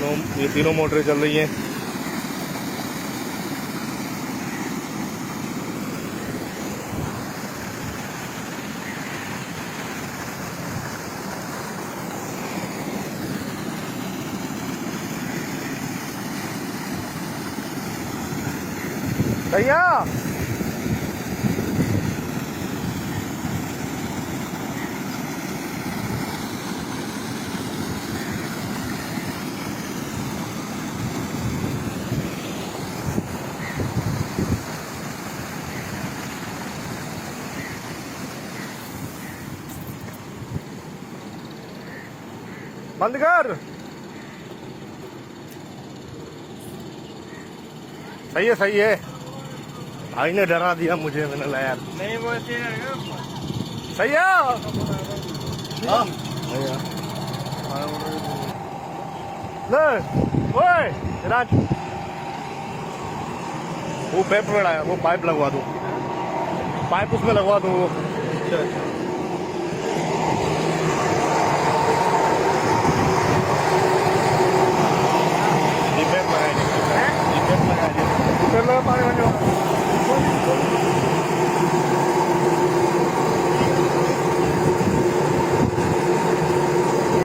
तीनों ये तीनों मोटरें चल रही हैं। भैया! बंद कर। सही है सही है। भाई ने डरा दिया मुझे मैंने ला यार नहीं वो सही है। हाँ। ले ओए राज वो पाइप लगाया वो पाइप लगवा दो। पाइप उसमें लगवा दो वो। अच्छा अच्छा। Thank you.